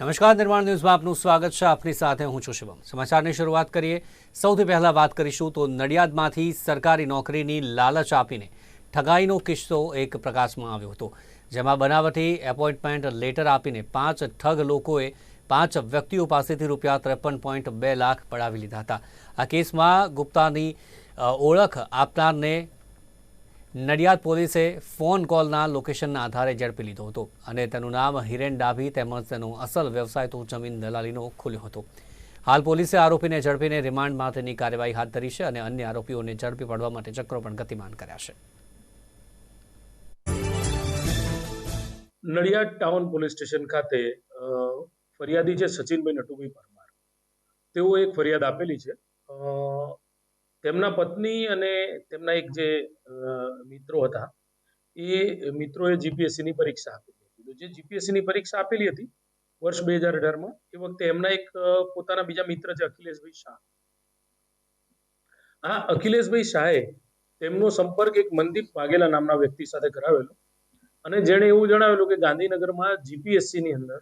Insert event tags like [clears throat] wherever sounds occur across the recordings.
નમસ્કાર, નિર્માણ ન્યૂઝમાં આપનું સ્વાગત છે. આપની સાથે હું છું શિવમ સમાચારની શરૂઆત કરીએ. સૌથી પહેલા વાત કરીશું તો નડિયાદમાંથી સરકારી નોકરીની લાલચ આપીને ઠગાઈનો કિસ્સો એક પ્રકાશમાં આવ્યો હતો, જેમાં બનાવટી એપોઇન્ટમેન્ટ લેટર આપીને પાંચ ઠગ લોકોએ પાંચ વ્યક્તિઓ પાસેથી રૂપિયા ત્રેપન પોઈન્ટ બે લાખ પડાવી લીધા હતા. આ કેસમાં ગુપ્તાની ઓળખ આપનારને નડિયાદ પોલીસે ફોન કોલના લોકેશનના આધારે ઝડપી લીધો હતો અને તેનું નામ હિરેન ડાભી તેમજ તેનો અસલ વ્યવસાય તો જમીન દલાલીનો ખુલ્યો હતો. હાલ પોલીસે આરોપીને ઝડપીને રિમાન્ડ માટેની કાર્યવાહી હાથ ધરી છે અને અન્ય આરોપીઓને ઝડપી પડવા માટે ચક્રો પણ ગતિમાન કર્યા છે. નડિયાદ ટાઉન પોલીસ સ્ટેશન ખાતે ફરિયાદી છે સચિનભાઈ નટુભાઈ પરમાર. તેઓ એક ફરિયાદ આપેલી છે. તેમના પત્ની અને તેમના એક જે મિત્રો હતા, એ મિત્રોએ જીપીએસસીની પરીક્ષા આપેલી હતી. તો જે જીપીએસસીની પરીક્ષા આપેલી હતી, વર્ષ બે હજાર અઢારમાં, એ વખતે એમના એક પોતાના બીજા મિત્ર છે, અખિલેશભાઈ શાહ. આ અખિલેશભાઈ શાહે તેમનો સંપર્ક એક મનદીપ વાઘેલા નામના વ્યક્તિ સાથે કરાવેલો અને જેણે એવું જણાવેલું કે ગાંધીનગરમાં જીપીએસસીની અંદર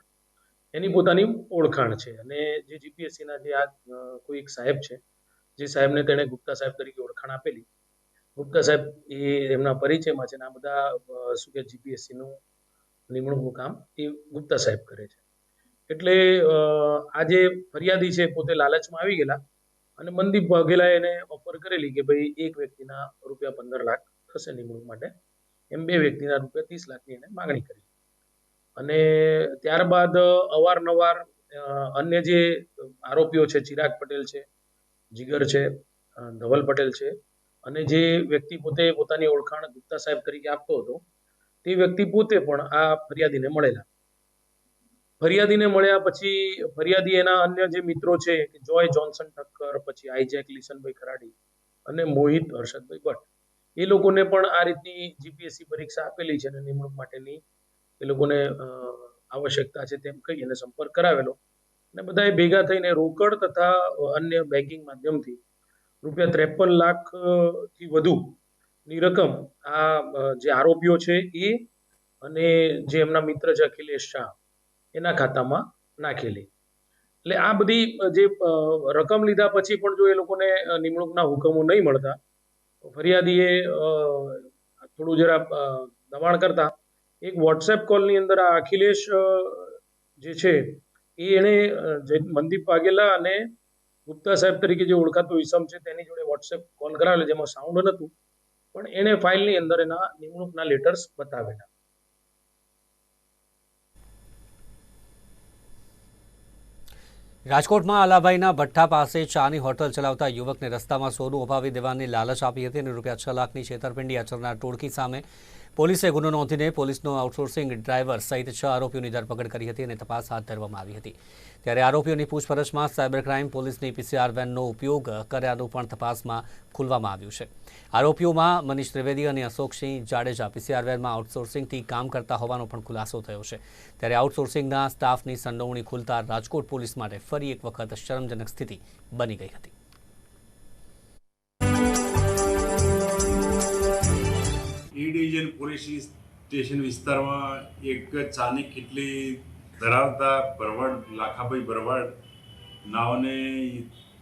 એની પોતાની ઓળખાણ છે. અને જે જીપીએસસીના જે આ કોઈ એક સાહેબ છે જે સાહેબને તેણે ગુપ્તા સાહેબ તરીકે ઓળખાણ આપેલી. ગુપ્તા સાહેબ એ એમના પરિચયમાં છે ને આ બધા શું કે જીપીએસસીનું નિમણૂકનું કામ એ ગુપ્તા સાહેબ કરે છે. એટલે આ જે ફરિયાદી છે પોતે લાલચમાં આવી ગયેલા અને મનદીપ વાઘેલાએ એને ઓફર કરેલી કે ભાઈ એક વ્યક્તિના રૂપિયા પંદર લાખ થશે નિમણૂક માટે. એમ બે વ્યક્તિના રૂપિયા ત્રીસ લાખની એને માગણી કરી. અને ત્યારબાદ અવારનવાર અન્ય જે આરોપીઓ છે, ચિરાગ પટેલ છે જીગર છે ધવલ પટેલ છે. અને જે વ્યક્તિ પોતે પોતાની ઓળખાણ ગુપ્તા સાહેબ તરીકે આપતો હતો, તે વ્યક્તિ પોતે પણ આ ફરિયાદીને મળેલા. ફરિયાદીને મળ્યા પછી, ફરિયાદી એના અન્ય જે મિત્રો છે, કે જોય જોન્સન ઠક્કર, પછી આઈજેક લીસનભાઈ ખરાડી અને મોહિત હર્ષદભાઈ ભટ્ટ, એ લોકોને પણ આ રીતની જીપીએસસી પરીક્ષા આપેલી છે અને નિમણૂક માટેની એ લોકોને આવશ્યકતા છે તેમ કહી અને સંપર્ક કરાવેલો. અને બધાએ ભેગા થઈને રોકડ તથા અન્ય બેંકિંગ માધ્યમથી રૂપિયા ત્રેપન લાખથી વધુ ની રકમ આ જે આરોપીઓ છે એ અને જે એમના મિત્ર છે અખિલેશ શાહ એના ખાતામાં નાખેલી. એટલે આ બધી જે રકમ લીધા પછી પણ જો એ લોકોને નિમણૂકના હુકમો નહીં મળતા ફરિયાદીએ થોડું જરા દબાણ કરતા. એક વોટ્સએપ કોલની અંદર આ અખિલેશ જે છે એ એણે મનદીપ વાઘેલા અને ગુપ્તા સાહેબ તરીકે જે ઓળખાતો ઈસમ છે તેની જોડે વોટ્સએપ કોલ કરાવેલો, જેમાં સાઉન્ડ નહોતું પણ એણે ફાઇલની અંદર એના નિમણૂકના લેટર્સ બતાવેલા. રાજકોટમાં આલાભાઈના ભઠ્ઠા પાસે ચાની હોટલ ચલાવતા યુવકને રસ્તામાં સોનું અપાવી દેવાની લાલચ આપી હતી અને રૂપિયા છ લાખની છેતરપિંડી આચરનાર ટોળકી સામે પોલીસે ગુનો નોંધીને પોલીસનો આઉટસોર્સિંગ ડ્રાઈવર સહિત છ આરોપીઓની ધરપકડ કરી હતી અને તપાસ હાથ ધરવામાં આવી હતી. ત્યારે આરોપીઓની પૂછપરછમાં સાયબર ક્રાઇમ પોલીસની પીસીઆર વેનનો ઉપયોગ કર્યાનું પણ તપાસમાં ખુલવામાં આવ્યું છે. આરોપીઓમાં મનીષ ત્રિવેદી અને અશોકસિંહ જાડેજા પીસીઆર વેનમાં આઉટસોર્સિંગથી કામ કરતા હોવાનો પણ ખુલાસો થયો છે. ત્યારે આઉટસોર્સિંગના સ્ટાફની સંડોવણી ખુલતા રાજકોટ પોલીસ માટે ફરી એક વખત શરમજનક સ્થિતિ બની ગઈ હતી. ઈ ડિવિઝન પોલીસ સ્ટેશન વિસ્તારમાં એક ચાની કેટલી ધરાવતા ભરવાડ, લાખાભાઈ ભરવાડ નાઓને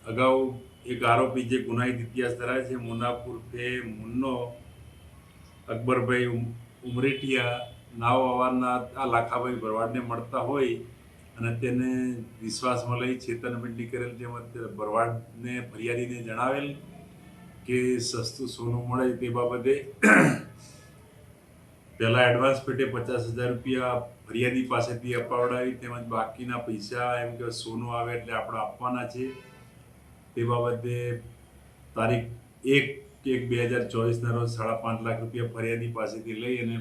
અગાઉ એક આરોપી જે ગુનાહિત ઇતિહાસ ધરાવે છે મુનાપુર ફે મુન્નો, અકબરભાઈ ઉમ- ઉમરેટિયા નાવ અવારનવાર આ લાખાભાઈ ભરવાડને મળતા હોય અને તેને વિશ્વાસમાં લઈ છેતરપિંડી કરેલ તેમજ ભરવાડને ફરિયાદીને જણાવેલ કે સસ્તું સોનું મળે તે બાબતે પહેલાં એડવાન્સ પેટે પચાસ હજાર રૂપિયા ફરિયાદી પાસેથી અપાવડાવી તેમજ બાકીના પૈસા એમ કે સોનું આવે એટલે આપણે આપવાના છે. તે બાબતે તારીખ એક એક બે હજાર ચોવીસના રોજ સાડા પાંચ લાખ રૂપિયા ફરિયાદી પાસેથી લઈ અને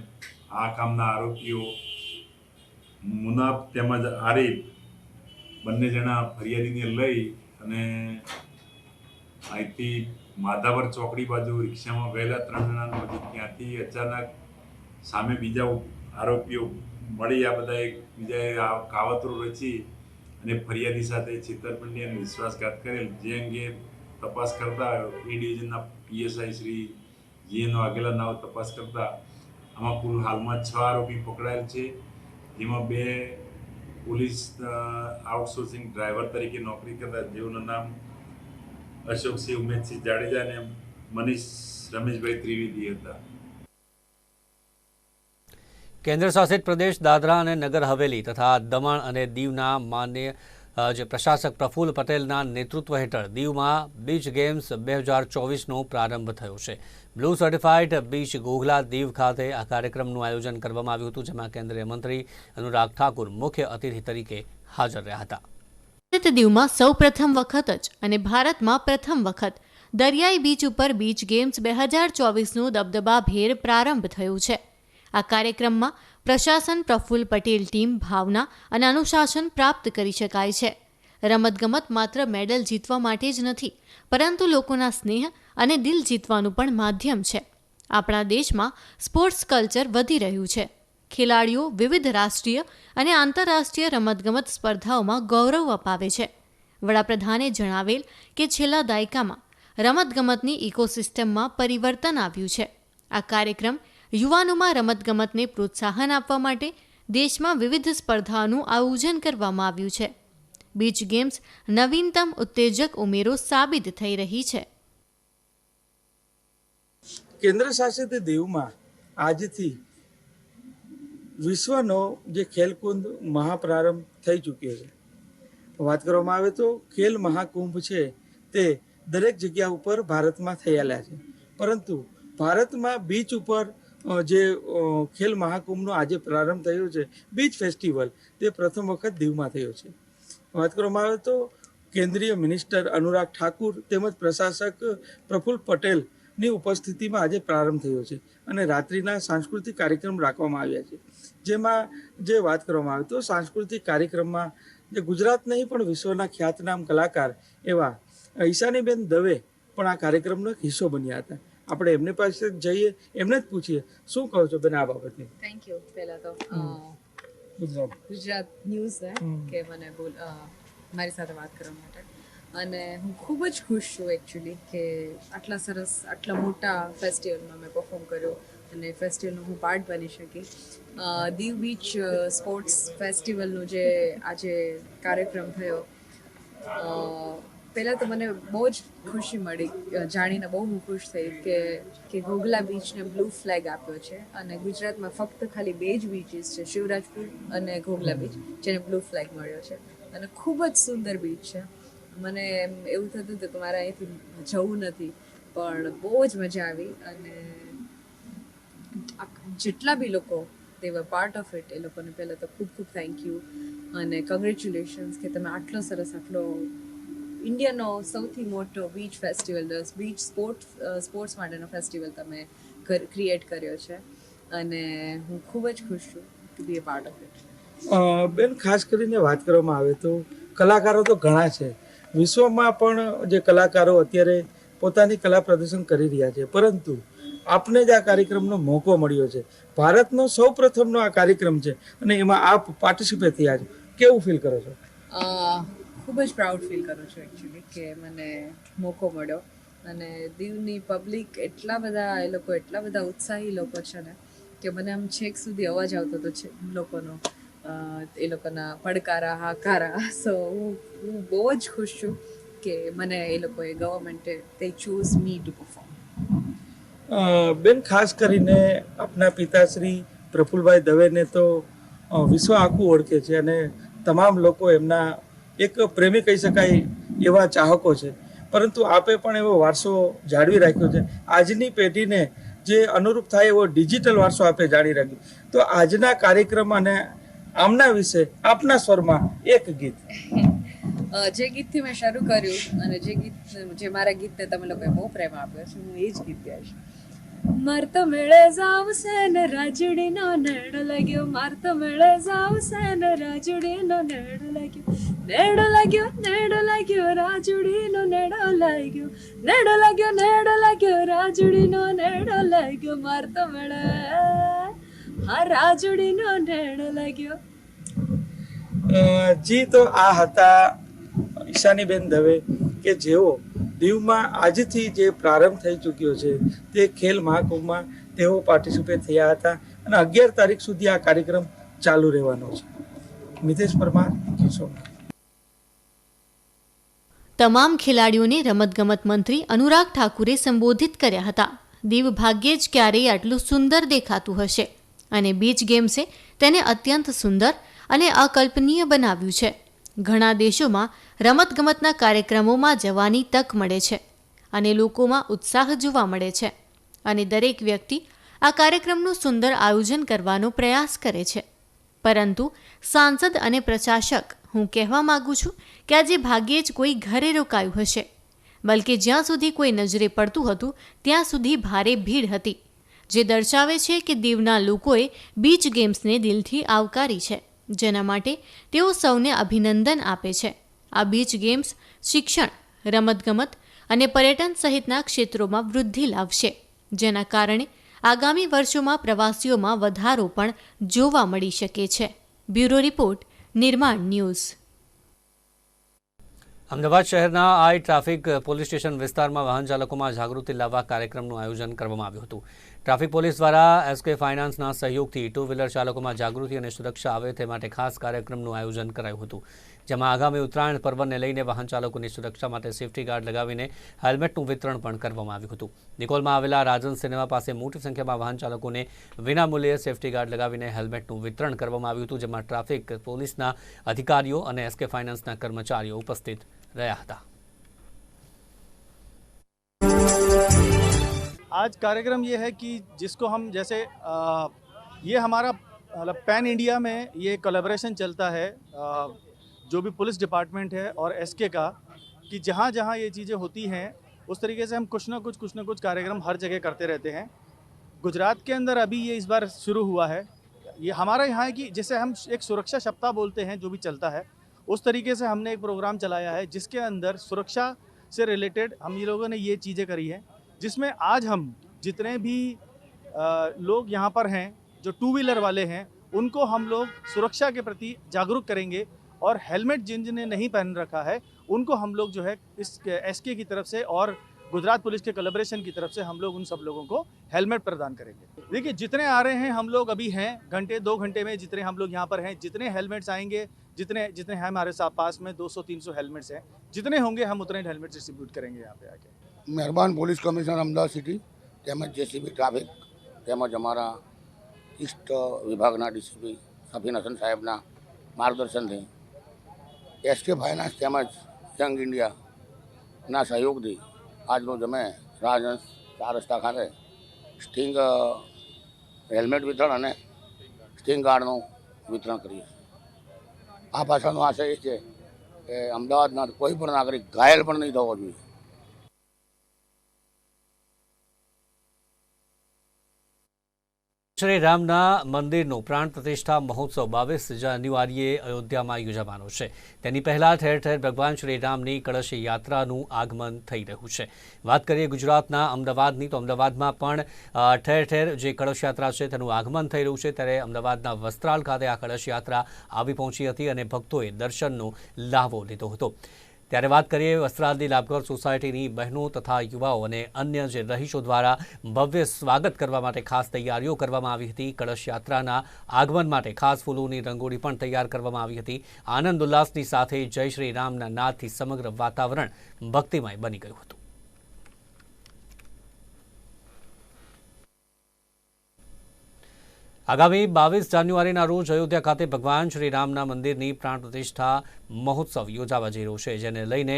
આ કામના આરોપીઓ મુનાફ તેમજ આરીફ બંને જણા ફરિયાદીને લઈ અને અહીંથી માધાવર ચોકડી બાજુ રિક્ષામાં ગયેલા ત્રણ જણાને પછી ત્યાંથી અચાનક સામે બીજા આરોપીઓ મળી આ બધા એક બીજાએ આ કાવતરું રચી અને ફરિયાદી સાથે છેતરપિંડી અને વિશ્વાસઘાત કરેલ. જે અંગે તપાસ કરતા એ ડિવિઝનના પીએસઆઈ શ્રી જીએનો આગેલા નાવ તપાસ કરતા આમાં કુલ હાલમાં છ આરોપી પકડાયેલ છે. જેમાં બે પોલીસ આઉટસોર્સિંગ ડ્રાઈવર તરીકે નોકરી કરતા જેઓનું નામ અશોકસિંહ ઉમેશસિંહ જાડેજા અને મનીષ, રમેશભાઈ ત્રિવેદી હતા. કેન્દ્ર શાસિત પ્રદેશ દાદરા અને નગર હવેલી તથા દમણ અને દીવના માન્ય જે પ્રશાસક પ્રફુલ્લ પટેલના નેતૃત્વ હેઠળ દીવમાં બીચ ગેમ્સ બે હજાર ચોવીસનો પ્રારંભ થયો છે. Blue certified beach Ghogla Diu ખાતે આ કાર્યક્રમનું આયોજન કરવામાં આવ્યું હતું, જેમાં કેન્દ્રીય મંત્રી અનુરાગ ઠાકુર મુખ્ય અતિથિ તરીકે હાજર રહ્યા હતા. ભારત દીવમાં સૌ પ્રથમ વખત જ અને ભારતમાં પ્રથમ વખત દરિયાઈ બીચ ઉપર બીચ ગેમ્સ બે હજાર ચોવીસનું દબદબાભેર પ્રારંભ થયું છે. આ કાર્યક્રમમાં પ્રશાસન પ્રફુલ્લ પટેલ ટીમ ભાવના અને અનુશાસન પ્રાપ્ત કરી શકાય છે. રમતગમત માત્ર મેડલ જીતવા માટે જ નથી, પરંતુ લોકોના સ્નેહ અને દિલ જીતવાનું પણ માધ્યમ છે. આપણા દેશમાં સ્પોર્ટ્સ કલ્ચર વધી રહ્યું છે. ખેલાડીઓ વિવિધ રાષ્ટ્રીય અને આંતરરાષ્ટ્રીય રમતગમત સ્પર્ધાઓમાં ગૌરવ અપાવે છે. વડાપ્રધાને જણાવેલ કે છેલ્લા દાયકામાં રમતગમતની ઇકોસિસ્ટમમાં પરિવર્તન આવ્યું છે. આ કાર્યક્રમ યુવાનોમાં રમતગમતને પ્રોત્સાહન આપવા માટે દેશમાં વિવિધ સ્પર્ધાઓનું આયોજન કરવામાં આવ્યું છે. બીચ ગેમ્સ નવીનતમ ઉત્તેજક ઉમેરો સાબિત થઈ રહી છે. કેન્દ્ર શાસિત દીવમાં આજથી વિશ્વનો જે ખેલકુંદ મહાપ્રારંભ થઈ ચૂક્યો છે. વાત કરવામાં આવે તો ખેલ મહાકુંભ છે તે દરેક જગ્યા ઉપર ભારતમાં થયેલા છે. પરંતુ ભારતમાં બીચ ઉપર જે ખેલ મહાકુંભનો આજે પ્રારંભ થયો છે, બીચ ફેસ્ટિવલ તે પ્રથમ વખત દીવમાં થયો છે. વાત કરવામાં આવે તો કેન્દ્રીય મિનિસ્ટર અનુરાગ ઠાકુર તેમજ પ્રશાસક પ્રફુલ્લ પટેલની ઉપસ્થિતિમાં આજે પ્રારંભ થયો છે અને રાત્રિના સાંસ્કૃતિક કાર્યક્રમ રાખવામાં આવ્યા છે. જેમાં જે વાત કરવામાં આવે તો સાંસ્કૃતિક કાર્યક્રમમાં જે ગુજરાત નહીં પણ વિશ્વના ખ્યાતનામ કલાકાર એવા ઈશાનીબેન દવે પણ આ કાર્યક્રમનો હિસ્સો બન્યા હતા. આપણે એમની પાસે જઈએ એમને જ પૂછીએ શું કહો છો બેન આ બાબતે થેન્ક યુ પહેલા તો ગુજરાત. ગુજરાત ન્યૂઝ કે મને બોલ મારી સાથે વાત કરવા માટે. અને હું ખૂબ જ ખુશ છું એકચ્યુઅલી કે આટલા સરસ, આટલા મોટા ફેસ્ટિવલમાં મેં પરફોર્મ કર્યો અને ફેસ્ટિવલનો હું પાર્ટ બની શકી. દીવ બીચ સ્પોર્ટ્સ ફેસ્ટિવલનો જે આજે કાર્યક્રમ થયો પહેલાં તો મને બહુ જ ખુશી મળી જાણીને બહુ હું ખુશ થઈ કે કે ઘોઘલા બીચને બ્લુ ફ્લેગ આપ્યો છે અને ગુજરાતમાં ફક્ત ખાલી બે જ બીચીસ છે શિવરાજપુર અને ઘોઘલા બીચ જેને બ્લુ ફ્લેગ મળ્યો છે. અને ખૂબ જ સુંદર બીચ છે. મને એમ એવું થતું હતું કે મારે અહીંથી જવું નથી, પણ બહુ જ મજા આવી અને જેટલા બી લોકો વર પાર્ટ ઓફ ઇટ એ લોકોને પહેલાં તો ખૂબ ખૂબ થેન્ક યુ અને કોંગ્રેચ્યુલેશન્સ કે તમે આટલો સરસ, આટલો ઇન્ડિયાનો સૌથી મોટો beach festival beach sport sports માટેનો ફેસ્ટિવલ તમે ક્રિએટ કર્યો છે. અને હું ખૂબ જ ખુશ છું to be a part of it બેન, ખાસ કરીને વાત કરવામાં આવે તો કલાકારો તો ઘણા છે. વિશ્વમાં પણ જે કલાકારો અત્યારે પોતાની કલા પ્રદર્શન કરી રહ્યા છે. પરંતુ આપને જ આ કાર્યક્રમનો મોકો મળ્યો છે. ભારતનો સૌ પ્રથમનો આ કાર્યક્રમ છે અને એમાં આપ પાર્ટિસિપેટ થયા છો. કેવું ફીલ કરો છો? ખૂબ જ પ્રાઉડ ફીલ કરું છું એકચ્યુઅલી કે મને મોકો મળ્યો. અને દીવની પબ્લિક એટલા બધા, એ લોકો એટલા બધા ઉત્સાહી લોકો છે ને કે મને આમ છેક સુધી અવાજ આવતો હતો લોકોનો. એ લોકોના પડકારા, હાકારા. સો હું બહુ જ ખુશ છું કે મને એ લોકોએ ગવર્મેન્ટે તે ચૂઝ મી ટુ પરફોર્મ બેન, ખાસ કરીને આપના પિતાશ્રી પ્રફુલભાઈ દવેને તો વિશ્વ આખું ઓળખે છે અને તમામ લોકો એમના એક પ્રેમી કહી શકાય એવા ચાહકો છે. પરંતુ આપે પણ એવો વારસો જાળવી રાખ્યો છે. આજની પેઢીને જે અનુરૂપ થાય એવો ડિજિટલ વારસો આપે જાળવી રાખ્યો. તો આજના કાર્યક્રમ અને આમના વિશે, આપના સ્વરમાં એક ગીત. [laughs] જે ગીતથી મેં શરૂ કર્યું અને જે ગીત, જે મારા ગીતને તમે લોકોએ બહુ પ્રેમ આપ્યો છે, હું એ જ ગીત ગાઈશ. મારતો મેળે જાવશે ને રાજડીનો નેડ લાગ્યો મારતો મેળે જાવશે ને રાજડીનો નેડો લાગ્યો. નેડો લાગ્યો નેડો લાગ્યો, રાજડીનો નેડો લાગ્યો. નેડો લાગ્યો નેડો લાગ્યો, રાજડીનો નેડો લાગ્યો મારતો મેળે હા રાજડીનો નેડો લાગ્યો જી તો આ હતા ઈશાનીબેન દવે કે જેઓ દીવમાં આજથી જે પ્રારંભ થઈ ચૂક્યો છે તે ખેલ મહાકુંભમાં તેઓ પાર્ટિસિપેટ થયા હતા અને અગિયાર તારીખ સુધી આ કાર્યક્રમ ચાલુ રહેવાનો છે. મિતેશ પરમાર તમામ ખેલાડીઓને રમતગમત મંત્રી અનુરાગ ઠાકુરે સંબોધિત કર્યા હતા. દીવ ભાગ્યે જ ક્યારેય આટલું સુંદર દેખાતું હશે. અને બીચ ગેમ્સે તેને અત્યંત સુંદર અને અકલ્પનીય બનાવ્યું છે. ઘણા દેશોમાં રમતગમતના કાર્યક્રમોમાં જવાની તક મળે છે અને લોકોમાં ઉત્સાહ જોવા મળે છે અને દરેક વ્યક્તિ આ કાર્યક્રમનું સુંદર આયોજન કરવાનો પ્રયાસ કરે છે. પરંતુ સાંસદ અને પ્રશાસક હું કહેવા માગું છું કે આજે ભાગ્યે જ કોઈ ઘરે રોકાયું હશે, બલકે જ્યાં સુધી કોઈ નજરે પડતું હતું, ત્યાં સુધી ભારે ભીડ હતી. જે દર્શાવે છે કે દીવના લોકોએ બીચ ગેમ્સને દિલથી આવકારી છે, જેના માટે તેઓ સૌને અભિનંદન આપે છે. આ બીચ ગેમ્સ શિક્ષણ, રમતગમત અને પર્યટન સહિતના ક્ષેત્રોમાં વૃદ્ધિ લાવશે, જેના કારણે આગામી વર્ષોમાં પ્રવાસીઓમાં વધારો પણ જોવા મળી શકે છે. Bureau report, Nirman news. Ahmedabad શહેરના આઈ ટ્રાફિક પોલીસ સ્ટેશન વિસ્તારમાં વાહન ચાલકોમાં જાગૃતિ લાવવા કાર્યક્રમનું આયોજન કરવામાં આવ્યું હતું. ટ્રાફિક પોલીસ દ્વારા એસકે ફાઇનાન્સના સહયોગથી ટુ વ્હીલર ચાલકોમાં જાગૃતિ અને સુરક્ષા આવે તે માટે ખાસ કાર્યક્રમનું આયોજન કરાયું હતું, જેમાં આગામી ઉત્તરાયણ પર્વને લઈને વાહન ચાલકોની સુરક્ષા માટે સેફટી ગાર્ડ લગાવીને હેલ્મેટનું વિતરણ પણ કરવામાં આવ્યું હતું. નિકોલમાં આવેલા રાજન સિનેમા પાસે મોટી સંખ્યામાં વાહન ચાલકોને વિનામૂલ્યે સેફટી ગાર્ડ લગાવીને હેલ્મેટનું વિતરણ કરવામાં આવ્યું હતું, જેમાં ટ્રાફિક પોલીસના અધિકારીઓ અને એસકે ફાઇનાન્સના કર્મચારીઓ ઉપસ્થિત રહ્યા હતા. आज कार्यक्रम ये है कि जिसको हम जैसे आ, ये हमारा मतलब पैन इंडिया में ये कोलेब्रेशन चलता है आ, जो भी पुलिस डिपार्टमेंट है और एसके का कि जहाँ जहाँ ये चीज़ें होती हैं उस तरीके से हम कुछ ना कुछ कुछ ना कुछ कार्यक्रम हर जगह करते रहते हैं। गुजरात के अंदर अभी ये इस बार शुरू हुआ है। ये हमारा यहाँ है कि जैसे हम एक सुरक्षा सप्ताह बोलते हैं जो भी चलता है उस तरीके से हमने एक प्रोग्राम चलाया है जिसके अंदर सुरक्षा से रिलेटेड हम ये लोगों ने ये चीज़ें करी है। जिसमें आज हम जितने भी लोग यहाँ पर हैं, जो टू व्हीलर वाले हैं, उनको हम लोग सुरक्षा के प्रति जागरूक करेंगे और हेलमेट जिन जिन्हें नहीं पहन रखा है, उनको हम लोग जो है इस एस की तरफ़ से और गुजरात पुलिस के कोलेब्रेशन की तरफ़ से हम लोग उन सब लोगों को हेलमेट प्रदान करेंगे। देखिए, जितने आ रहे हैं हम लोग अभी हैं, घंटे, दो घंटे में जितने हम लोग यहाँ पर हैं, जितने हेलमेट्स आएँगे, जितने जितने हैं हमारे साथ पास में 200-300 हेलमेट्स हैं, जितने होंगे हम उतने हेलमेट डिस्ट्रीब्यूट करेंगे यहाँ पे आके। મહેરબાન પોલીસ કમિશનર અમદાવાદ સિટી તેમજ જેસીબી ટ્રાફિક તેમજ અમારા ઈસ્ટ વિભાગના ડીસીપી સફીન હસન સાહેબના માર્ગદર્શનથી એસકે ફાઇનાન્સ તેમજ યંગ ઇન્ડિયાના સહયોગથી આજરોજ અમે રાજહંસ ચાર રસ્તા ખાતે સ્ટિંગ હેલ્મેટ વિતરણ અને સ્ટિંગ ગાર્ડનું વિતરણ કરીએ છીએ. આ પાછળનો આશય એ છે કે અમદાવાદના કોઈ પણ નાગરિક ઘાયલ પણ નહીં થવો જોઈએ. શ્રી રામના મંદિરનો પ્રાણ પ્રતિષ્ઠા મહોત્સવ બાવીસ જાન્યુઆરીએ અયોધ્યામાં યોજાવાનો છે. તેની પહેલા ઠેર ઠેર ભગવાન શ્રી રામની કળશ યાત્રાનું આગમન થઈ રહ્યું છે. વાત કરીએ ગુજરાતના અમદાવાદની, તો અમદાવાદમાં પણ ઠેર ઠેર જે કળશ યાત્રા છે તેનું આગમન થઈ રહ્યું છે. ત્યારે અમદાવાદના વસ્ત્રાલ ખાતે આ કળશ યાત્રા આવી પહોંચી હતી અને ભક્તોએ દર્શનનો લાહવો લીધો હતો. ત્યારે વાત કરીએ વસ્ત્રાલની લાભગર સોસાયટીની બહેનો તથા યુવાઓ અને અન્ય જે રહીશો દ્વારા ભવ્ય સ્વાગત કરવા માટે ખાસ તૈયારીઓ કરવામાં આવી હતી. કળશ યાત્રાના આગમન માટે ખાસ ફૂલોની રંગોળી પણ તૈયાર કરવામાં આવી હતી. આનંદ ઉલ્લાસની સાથે જય શ્રી રામના નાદથી સમગ્ર વાતાવરણ ભક્તિમય બની ગયું હતું. આગામી બાવીસ જાન્યુઆરીના રોજ અયોધ્યા ખાતે ભગવાન શ્રી રામના મંદિરની પ્રાણ પ્રતિષ્ઠા મહોત્સવ યોજાવા જઈ રહ્યો છે, જેને લઈને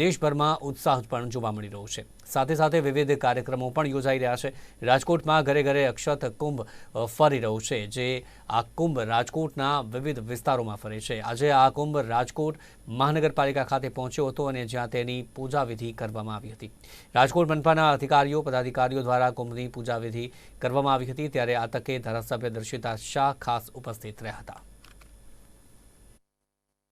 દેશભરમાં ઉત્સાહ પણ જોવા મળી રહ્યો છે. સાથે સાથે વિવિધ કાર્યક્રમો પણ યોજાઈ રહ્યા છે. રાજકોટમાં ઘરે ઘરે અક્ષત કુંભ ફરી રહ્યો છે, જે આ કુંભ રાજકોટના વિવિધ વિસ્તારોમાં ફરે છે. આજે આ કુંભ રાજકોટ મહાનગરપાલિકા ખાતે પહોંચ્યો હતો અને જ્યાં તેની પૂજાવિધિ કરવામાં આવી હતી. રાજકોટ મનપાના અધિકારીઓ, પદાધિકારીઓ દ્વારા કુંભની પૂજાવિધિ કરવામાં આવી હતી. ત્યારે આ તકે ધારાસભ્ય દર્શિતા શાહ ખાસ ઉપસ્થિત રહ્યા હતા.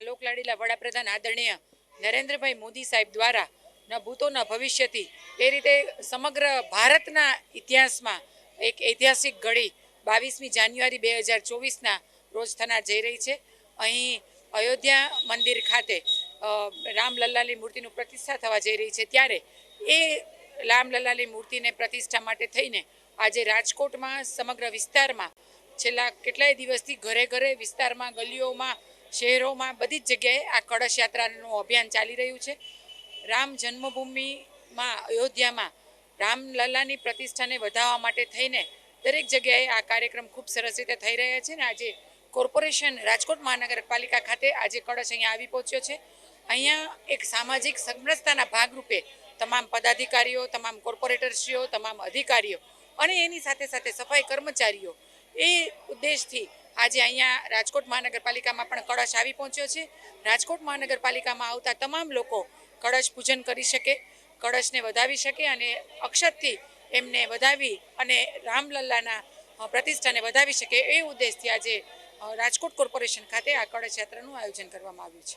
લોકલાડીલા વડાપ્રધાન આદરણીય નરેન્દ્રભાઈ મોદી સાહેબ દ્વારા ન ભૂતો ન ભવિષ્યથી. એ રીતે સમગ્ર ભારતના ઇતિહાસમાં એક ઐતિહાસિક ઘડી બાવીસમી જાન્યુઆરી બે હજાર ચોવીસના રોજ થનાર જઈ રહી છે. અહીં અયોધ્યા મંદિર ખાતે રામલલ્લાની મૂર્તિનું પ્રતિષ્ઠા થવા જઈ રહી છે. ત્યારે એ રામલલ્લાની મૂર્તિને પ્રતિષ્ઠા માટે થઈને આજે રાજકોટમાં સમગ્ર વિસ્તારમાં છેલ્લા કેટલાય દિવસથી ઘરે ઘરે વિસ્તારમાં, ગલીઓમાં, શહેરોમાં બધી જ જગ્યાએ આ કળશ યાત્રાનું અભિયાન ચાલી રહ્યું છે. રામ જન્મભૂમિમાં અયોધ્યામાં રામલલ્લાની પ્રતિષ્ઠાને વધારવા માટે થઈને દરેક જગ્યાએ આ કાર્યક્રમ ખૂબ સરસ રીતે થઈ રહ્યા છે ને આજે કોર્પોરેશન રાજકોટ મહાનગરપાલિકા ખાતે આજે કળશ અહીંયા આવી પહોંચ્યો છે. અહીંયા એક સામાજિક સમરસતાના ભાગરૂપે તમામ પદાધિકારીઓ, તમામ કોર્પોરેટરશ્રીઓ તમામ અધિકારીઓ અને એની સાથે સાથે સફાઈ કર્મચારીઓ એ ઉદ્દેશથી આજે અહીંયા રાજકોટ મહાનગરપાલિકામાં પણ કળશ આવી પહોંચ્યો છે. રાજકોટ મહાનગરપાલિકામાં આવતા તમામ લોકો કળશ પૂજન કરી શકે, કળશને વધાવી શકે અને અક્ષતથી એમને વધાવી અને રામલલ્લાના પ્રતિષ્ઠાને વધાવી શકે એ ઉદ્દેશથી આજે રાજકોટ કોર્પોરેશન ખાતે આ કળશ યાત્રાનું આયોજન કરવામાં આવ્યું છે.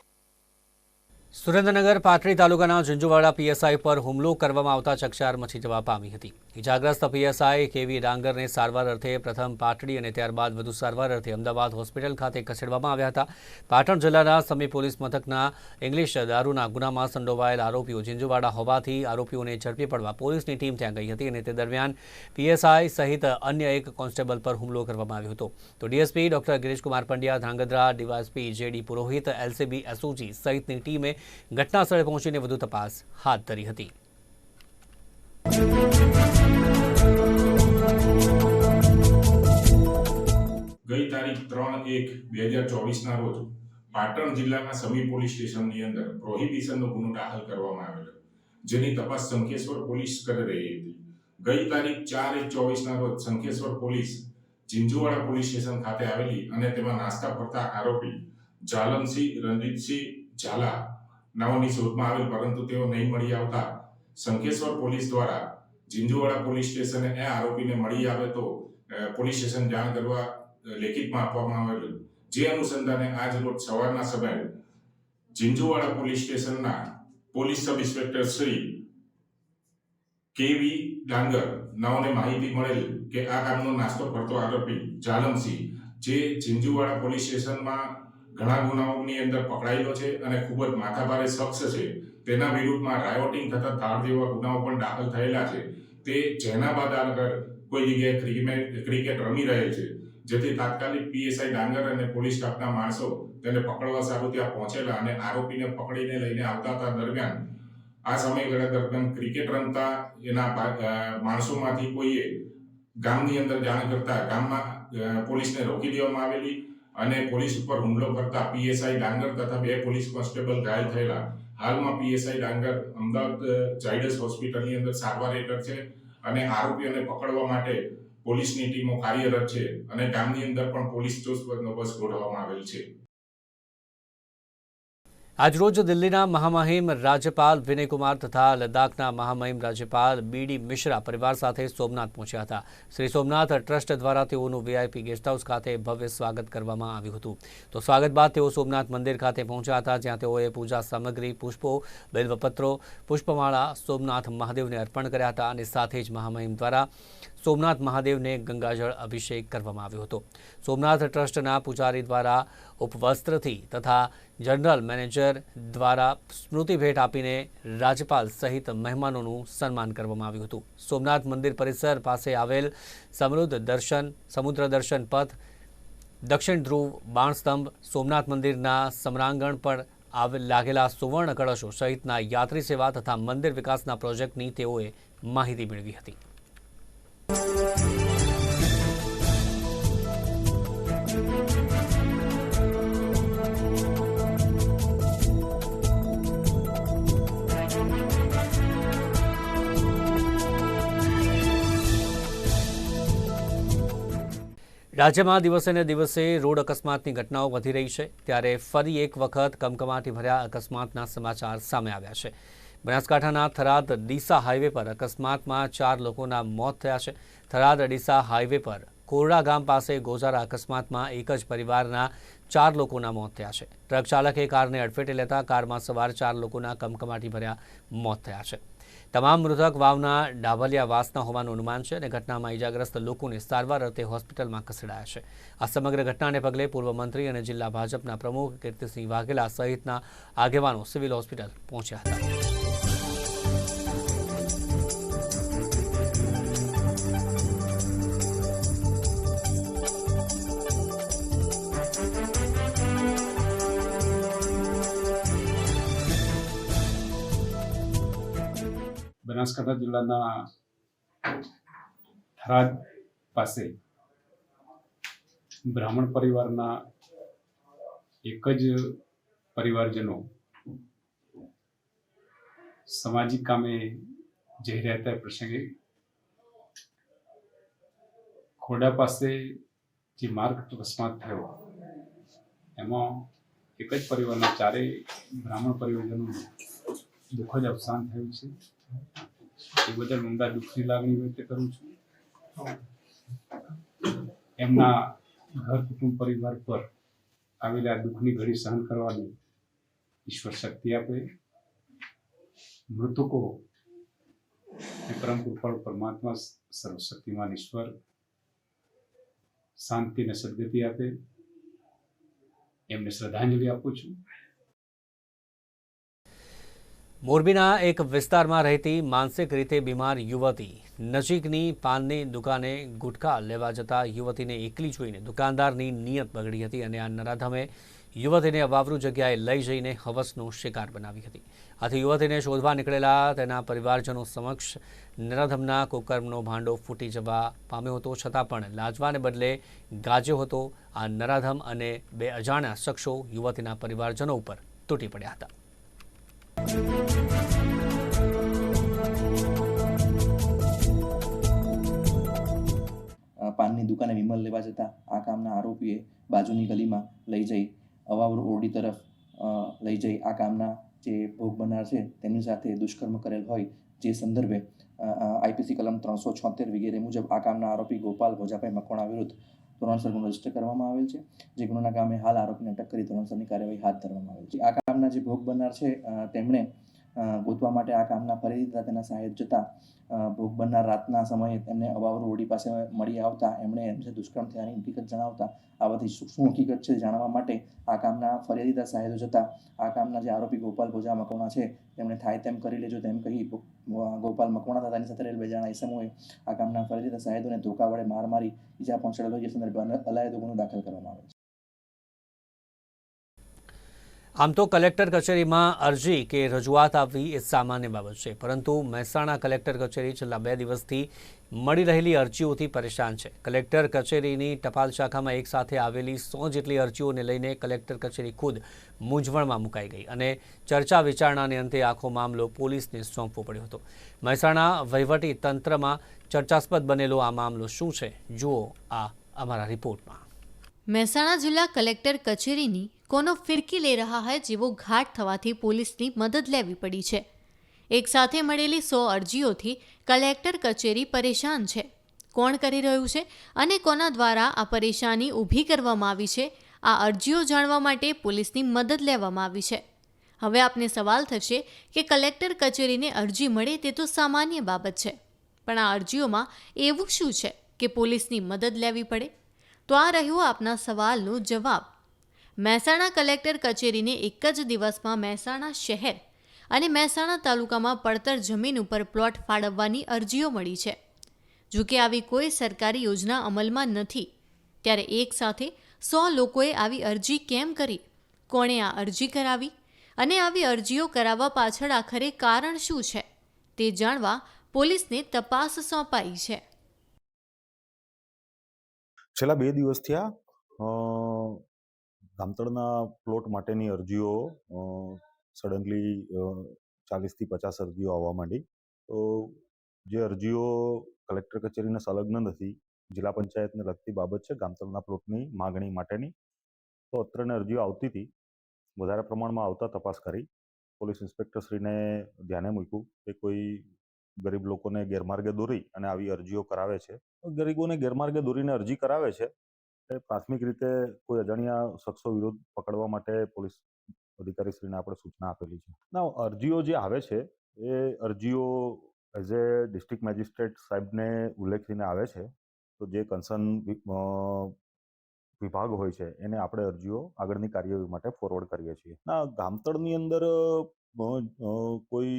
સુરેન્દ્રનગર પાટડી તાલુકાના ઝુંઝુવાડા પીએસઆઈ પર હુમલો કરવામાં આવતા ચકચાર મચી જવા પામી હતી. ઇજાગ્રસ્ત પીએસઆઈ કેવી ડાંગરને સારવાર અર્થે પ્રથમ પાટડી અને ત્યારબાદ વધુ સારવાર અર્થે અમદાવાદ હોસ્પિટલ ખાતે ખસેડવામાં આવ્યા હતા. પાટણ જિલ્લાના સમી પોલીસ મથકના ઇંગ્લિશ દારૂના ગુનામાં સંડોવાયેલ આરોપીઓ ઝીંઝુવાડા હોવાથી આરોપીઓને ઝડપી પડવા પોલીસની ટીમ ત્યાં ગઈ હતી અને તે દરમિયાન પીએસઆઈ સહિત અન્ય એક કોન્સ્ટેબલ પર હુમલો કરવામાં આવ્યો હતો. તો D S P doctor Girishkumar Pandya Dhrangadhra D Y S P J D Purohit, L C B S O G સહિતની ટીમે ઘટના સ્થળે પહોંચીને વધુ તપાસ હાથ ધરી હતી. ગઈ તારીખ ત્રણ એક બે હજાર ચોવીસના રોજ પાટણ જિલ્લાના સમી પોલીસ સ્ટેશનની અંદર પ્રોહિબિશનનો ગુનો દાખલ કરવામાં આવેલો, જેની તપાસ શંખેશ્વર પોલીસ કરી રહી હતી. ગઈ તારીખ ચાર એક ચોવીસના રોજ Shankheshwar police Jhinjhuwada police station ખાતે આવેલી અને તેમાં નાસ્તા ફરતા આરોપી જાલમસિંહ, રણજીતસિંહ ઝાલા નાઓની શોધમાં આવેલ, પરંતુ તેઓ નહીં મળી આવતા શંખેશ્વર પોલીસ દ્વારા ઝીંઝુવાડા પોલીસ સ્ટેશને એ આરોપીને મળી આવે તો પોલીસ સ્ટેશન જાણ કરવા લેખિતમાં આપવામાં આવેલું. જે અનુસંધાને આજ રોજ સવારના સમયે ઝીંઝુવાડા પોલીસ સ્ટેશનના police sub inspector Shri K V Dangar નાઓને માહિતી મળેલી કે આ કામનો નાસ્તો કરતો આરોપી જાલમસિંહ, જે ઝીંઝુવાડા પોલીસ સ્ટેશનમાં ઘણા ગુનાઓની અંદર પકડાયેલો છે અને ખૂબ જ માથાભારે શખ્સ છે. તેના વિરુદ્ધમાં રાયોટિંગ થતા ધાર જેવા ગુનાઓ પણ દાખલ થયેલા છે. તે જેના બાદ આગળ કોઈ જગ્યાએ ક્રિકેટ રમી રહેલ છે. જેથી તાત્કાલિક પીએસઆઈ ડાંગર અને પોલીસ સ્ટાફના માણસો તેને પકડવા સારું ત્યાં પહોંચેલા અને આરોપીને પકડીને લઈને આવતા હતા દરમિયાન. આ સમયગાળા દરમિયાન ક્રિકેટ રમતા એના માણસોમાંથી કોઈએ ગામની અંદર જાણ કરતા ગામમાં પોલીસને રોકી દેવામાં આવેલી અને પોલીસ ઉપર હુમલો કરતા પીએસઆઈ ડાંગર તથા બે પોલીસ કોન્સ્ટેબલ ઘાયલ થયેલા. હાલમાં પીએસઆઈ ડાંગર અમદાવાદ ચાઇડસ હોસ્પિટલની અંદર સારવાર હેઠળ છે અને આરોપીઓને પકડવા માટે પોલીસની ટીમો કાર્યરત છે અને ગામની અંદર પણ પોલીસ ચોસ્ત બંદોબસ્ત ગોઠવવામાં આવેલ છે. આજરોજ દિલ્હીના મહામહિમ રાજ્યપાલ વિનયકુમાર તથા લદ્દાખના મહામહિમ રાજ્યપાલ બીડી મિશ્રા પરિવાર સાથે સોમનાથ પહોંચ્યા હતા. શ્રી સોમનાથ ટ્રસ્ટ દ્વારા તેઓનું વીઆઈપી ગેસ્ટ હાઉસ ખાતે ભવ્ય સ્વાગત કરવામાં આવ્યું હતું. તો સ્વાગત બાદ તેઓ સોમનાથ મંદિર ખાતે પહોંચ્યા હતા, જ્યાં તેઓએ પૂજા સામગ્રી, પુષ્પો, બેલવપત્રો, પુષ્પમાળા, સોમનાથ મહાદેવને અર્પણ કર્યા હતા અને સાથે જ મહામહિમ દ્વારા સોમનાથ મહાદેવને ગંગાજળ અભિષેક કરવામાં આવ્યો હતો. સોમનાથ ટ્રસ્ટના પૂજારી દ્વારા ઉપવસ્ત્રથી તથા જનરલ મેનેજર દ્વારા સ્મૃતિ ભેટ આપીને રાજ્યપાલ સહિત મહેમાનોનું સન્માન કરવામાં આવ્યું હતું. સોમનાથ મંદિર પરિસર પાસે આવેલ સમૃદ્ધ દર્શન, સમુદ્ર દર્શન પથ, દક્ષિણ ધ્રુવ, બાણસ્તંભ, સોમનાથ મંદિરના સમરાંગણ પર લાગેલા સુવર્ણ કળશો સહિતના યાત્રી સેવા તથા મંદિર વિકાસના પ્રોજેક્ટની તેઓએ માહિતી મેળવી હતી. રાજ્યમાં દિવસે ને દિવસે રોડ અકસ્માતની ઘટનાઓ વધી રહી છે. ત્યારે ફરી એક વખત કમકમાટી ભર્યા અકસ્માતના સમાચાર સામે આવ્યા છે. બનાસકાંઠાના થરાદ ડીસા હાઈવે પર અકસ્માતમાં ચાર લોકોના મોત થયા છે. થરાદ ડીસા હાઈવે પર કોરડા ગામ પાસે ગોઝારા અકસ્માતમાં એક જ પરિવારના ચાર લોકોના મોત થયા છે. ટ્રક ચાલકે કારને અડફેટે લેતા કારમાં સવાર ચાર લોકોના કમકમાટી ભર્યા મોત થયા છે. તમામ મૃતક વાવના ડાભલિયા વાસના હોવાનું અનુમાન છે અને ઘટનામાં ઇજાગ્રસ્ત લોકોને સારવાર અર્થે હોસ્પિટલમાં ખસેડાયા છે. આ સમગ્ર ઘટનાને પગલે પૂર્વ મંત્રી અને જિલ્લા ભાજપના પ્રમુખ કીર્તિસિંહ વાઘેલા સહિતના આગેવાનો સિવિલ હોસ્પિટલ પહોંચ્યા હતા. બનાસકાંઠા જિલ્લાના થરાદ પાસે બ્રાહ્મણ પરિવારના એક જ પરિવારજનો સામાજિક કામે જઈ રહ્યા હતા પ્રસંગે. ખોડા પાસે જે માર્ગ અકસ્માત થયો, એમાં એક જ પરિવારના ચારેય બ્રાહ્મણ પરિવારજનોનું દુઃખદ અવસાન થયું છે. એ બદલ ઊંડા દુઃખની લાગણી વ્યક્ત કરું છું. એમના ઘર કુટુંબ પરિવાર પર આવેલા દુઃખની ઘડી સહન કરવાની ઈશ્વર શક્તિ આપે. મૃતકો પરમ કૃપાળ પરમાત્મા સર્વશક્તિમાન ઈશ્વર શાંતિ અને સદગતિ આપે. એમને શ્રદ્ધાંજલિ આપું છું. મોરબીના એક વિસ્તારમાં રહેતી માનસિક રીતે બીમાર યુવતી નજીકની પાનની દુકાને ગુટખા લેવા જતા યુવતીને એકલી જોઈને દુકાનદારની નિયત બગડી હતી અને આ નરાધમે યુવતીને અવાવરૂ જગ્યાએ લઈ જઈને હવસનો શિકાર બનાવી હતી. આથી યુવતીને શોધવા નીકળેલા તેના પરિવારજનો સમક્ષ નરાધમના કુકર્મનો ભાંડો ફૂટી જવા પામ્યો હતો, છતાં પણ લાજવાને બદલે ગાજ્યો હતો. આ નરાધમ અને બે અજાણ્યા શખ્સો યુવતીના પરિવારજનો ઉપર તૂટી પડ્યા હતા. અ, દુકાને વિમલ લેવા જતા આ કામના આરોપીએ બાજુની ગલીમાં લઈ જઈ અવાવર ઓરડી તરફ લઈ જઈ આ કામના જે ભોગ બનનાર છે તેમની સાથે દુષ્કર્મ કરેલ હોય જે સંદર્ભે આઈપીસી કલમ ત્રણસો છોતેર વગેરે મુજબ આ કામના આરોપી ગોપાલ ભોજાભાઈ મકવાણા વિરુદ્ધ ધોરણસર ગુનો રજિસ્ટર કરવામાં આવેલ છે જે ગુનાના કામે હાલ આરોપીને અટક કરી ધોરણસરની કાર્યવાહી હાથ ધરવામાં આવેલ છે. આ કામના જે ભોગ બનનાર છે તેમણે ગોતવા માટે આ કામના ફરીથી તેના સાહેબ જતા ભોગ બનનાર રાતના સમયે તેમને અવાવરૂ ઓડી પાસે મળી આવતા, એમણે એમને દુષ્કર્મ થયાની હકીકત જણાવતા. આ બધી શું હકીકત છે જાણવા માટે આ કામના ફરિયાદીતા સાહેબો જતા. આ કામના જે આરોપી ગોપાલ ભોજા મકવાણા છે તેમણે થાય તેમ કરી લેજો તેમ કહી ગોપાલ મકવાણા તથા તેની સાથે રહેલ બે જણા ઇસમોએ આ કામના ફરિયાદીતા સાહેબોને ધોકા વડે માર મારી ઈજા પહોંચાડેલો જે સંદર્ભે અલાયદો ગુનો દાખલ કરવામાં આવે છે. આમ તો કલેક્ટર કચેરીમાં અરજી કે રજૂઆત આપવી એ સામાન્ય બાબત છે, પરંતુ મહેસાણા કલેક્ટર કચેરી છેલ્લા બે દિવસથી મળી રહેલી અરજીઓથી પરેશાન છે. કલેક્ટર કચેરીની ટપાલ શાખામાં એક સાથે આવેલી સો જેટલી અરજીઓને લઈને કલેક્ટર કચેરી ખુદ મૂંઝવણમાં મુકાઈ ગઈ અને ચર્ચા વિચારણાને અંતે આખો મામલો પોલીસને સોંપવો પડ્યો હતો. મહેસાણા વહીવટી તંત્રમાં ચર્ચાસ્પદ બનેલો આ મામલો શું છે, જુઓ આ અમારા રિપોર્ટમાં. મહેસાણા જિલ્લા કલેક્ટર કચેરીની કોનો ફિરકી લે રહ્યા હોય જેવો ઘાટ થવાથી પોલીસની મદદ લેવી પડી છે. એક સાથે મળેલી સો અરજીઓથી કલેક્ટર કચેરી પરેશાન છે. કોણ કરી રહ્યું છે અને કોના દ્વારા આ પરેશાની ઊભી કરવામાં આવી છે, આ અરજીઓ જાણવા માટે પોલીસની મદદ લેવામાં આવી છે. હવે આપને સવાલ થશે કે કલેક્ટર કચેરીને અરજી મળે તે તો સામાન્ય બાબત છે, પણ આ અરજીઓમાં એવું શું છે કે પોલીસની મદદ લેવી પડે? તો આ રહ્યો આપના સવાલનો જવાબ. મહેસાણા કલેક્ટર કચેરીને એક જ દિવસમાં મહેસાણા શહેર અને મહેસાણા તાલુકામાં પડતર જમીન ઉપર પ્લોટ ફાળવવાની અરજીઓ મળી છે. જોકે આવી કોઈ સરકારી યોજના અમલમાં નથી. ત્યારે એક સાથે સો લોકોએ આવી અરજી કેમ કરી? કોણે આ અરજી કરાવી? અને આવી અરજીઓ કરાવવા પાછળ આખરે કારણ શું છે? તે જાણવા પોલીસને તપાસ સોંપાઈ છે. છેલ્લા બે દિવસથી આ અ, ગામતળના પ્લોટ માટેની અરજીઓ સડનલી ચાલીસથી પચાસ અરજીઓ આવવા માંડી. તો જે અરજીઓ કલેક્ટર કચેરીને સંલગ્ન નથી જિલ્લા પંચાયતને લગતી બાબત છે ગામતળના પ્લોટની માગણી માટેની તો અત્રને અરજીઓ આવતી હતી. વધારે પ્રમાણમાં આવતા તપાસ કરી. પોલીસ ઇન્સ્પેક્ટરશ્રીને ધ્યાને મૂક્યું કે કોઈ ગરીબ લોકોને ગેરમાર્ગે દોરી અને આવી અરજીઓ કરાવે છે. ગરીબોને ગેરમાર્ગે દોરીને અરજી કરાવે છે. પ્રાથમિક રીતે કોઈ અજાણ્યા શખ્સો વિરુદ્ધ પકડવા માટે પોલીસ અધિકારીશ્રીને આપણે સૂચના આપેલી છે. ના, અરજીઓ જે આવે છે, એ અરજીઓ એઝ એ ડિસ્ટ્રિક્ટ મેજિસ્ટ્રેટ સાહેબને ઉલ્લેખીને આવે છે. તો જે કન્સર્ન વિભાગ હોય છે, એને આપણે અરજીઓ આગળની કાર્યવાહી માટે ફોરવર્ડ કરીએ છીએ. ના, ગામતળની અંદર કોઈ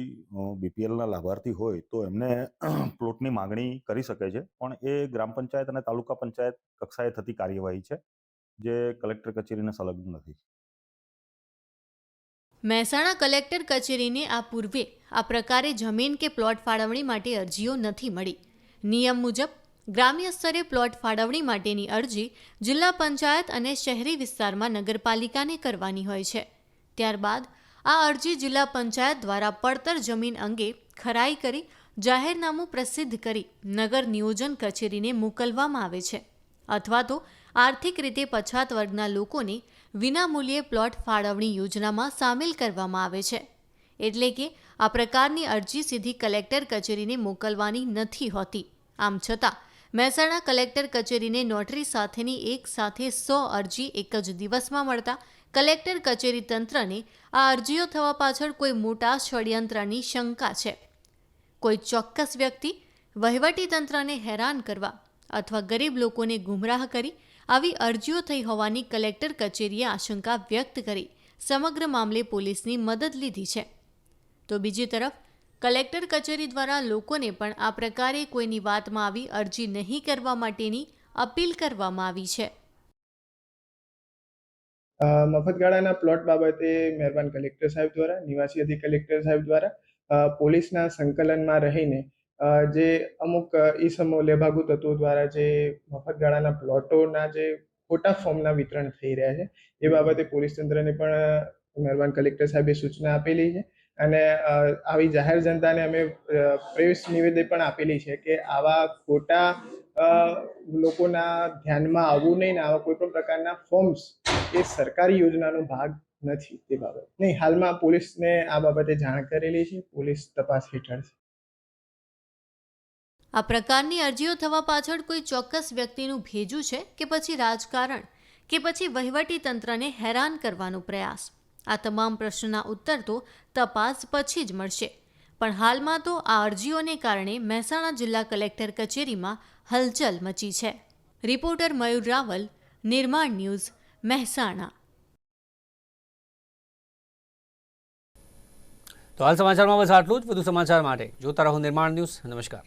બીપીએલના લાભાર્થી હોય તો એમને [clears throat] પ્લોટની માગણી કરી શકે છે. પણ એ ગ્રામ પંચાયત અને તાલુકા પંચાયત કક્ષાએ થતી કાર્યવાહી છે, જે કલેક્ટર કચેરીને સંલગ્ન નથી. મહેસાણા કલેક્ટર કચેરીને આ પૂર્વે આ પ્રકારે જમીન કે પ્લોટ ફાળવણી માટે અરજીઓ નથી મળી. નિયમ મુજબ, ગ્રામ્ય સ્તરે પ્લોટ ફાળવણી માટેની અરજી જિલ્લા પંચાયત અને શહેરી વિસ્તારમાં નગરપાલિકાને કરવાની હોય છે. ત્યારબાદ આ અરજી જિલ્લા પંચાયત દ્વારા પડતર જમીન અંગે ખરાઈ કરી, જાહેરનામું પ્રસિદ્ધ કરી નગર નિયોજન કચેરીને મોકલવામાં આવે છે. અથવા તો આર્થિક રીતે પછાત વર્ગના લોકોને વિનામૂલ્યે પ્લોટ ફાળવણી યોજનામાં સામેલ કરવામાં આવે છે. એટલે કે આ પ્રકારની અરજી સીધી કલેક્ટર કચેરીને મોકલવાની નથી હોતી. આમ છતાં, મહેસાણા કલેક્ટર કચેરીને નોટરી સાથેની એક સાથે સો અરજી એક જ દિવસમાં મળતા કલેક્ટર કચેરી તંત્રને આ અરજીઓ થવા પાછળ કોઈ મોટા ષડયંત્રની શંકા છે. કોઈ ચોક્કસ વ્યક્તિ વહીવટી તંત્રને હેરાન કરવા અથવા ગરીબ લોકોને ગુમરાહ કરી આવી અરજીઓ થઈ હોવાની કલેક્ટર કચેરીએ આશંકા વ્યક્ત કરી સમગ્ર મામલે પોલીસની મદદ લીધી છે. તો બીજી તરફ, કલેક્ટર કચેરી દ્વારા લોકોને પણ આ પ્રકારે કોઈની વાતમાં આવી અરજી નહીં કરવા માટેની અપીલ કરવામાં આવી છે. અ, મફતગાળાના પ્લોટ બાબતે મહેરબાન કલેક્ટર સાહેબ દ્વારા નિવાસી અધિક કલેક્ટર સાહેબ દ્વારા પોલીસના સંકલનમાં રહીને જે અમુક અ, ઈસમો લેભાગુ તત્વો દ્વારા જે મફત ગાળાના પ્લોટોના જે ખોટા ફોર્મના વિતરણ થઈ રહ્યા છે એ બાબતે પોલીસ તંત્રને પણ મહેરબાન કલેક્ટર સાહેબે સૂચના આપેલી છે. અને આવી જાહેર જનતાને અમે અ, નિવેદન પણ આપેલી છે કે આવા ખોટા લોકોના ધ્યાનમાં આવવું નહીં ને આવા કોઈ પણ પ્રકારના ફોર્મ્સ એ સરકારી યોજનાનો ભાગ નથી તે બાબત. નહીં, હાલમાં પોલીસને આ બાબતે જાણ કરેલી છે, પોલીસ તપાસ હેઠળ છે. આ પ્રકારની અરજીઓ થવા પાછળ કોઈ ચોક્કસ વ્યક્તિનું ભેજું છે કે પછી રાજકારણ કે પછી વહીવટી તંત્રને હેરાન કરવાનો પ્રયાસ? આ તમામ પ્રશ્નના ઉત્તર તો તપાસ પછી જ મળશે. પણ હાલમાં તો આ અરજીઓને કારણે મહેસાણા જિલ્લા કલેક્ટર કચેરીમાં હલચલ મચી છે. રિપોર્ટર મયુર રાવલ, નિર્માણ ન્યૂઝ, મહેસાણા. તો હાલ સમાચારમાં બસ આટલું જ. વધુ સમાચાર માટે જોતા રહો નિર્માણ ન્યૂઝ. નમસ્કાર.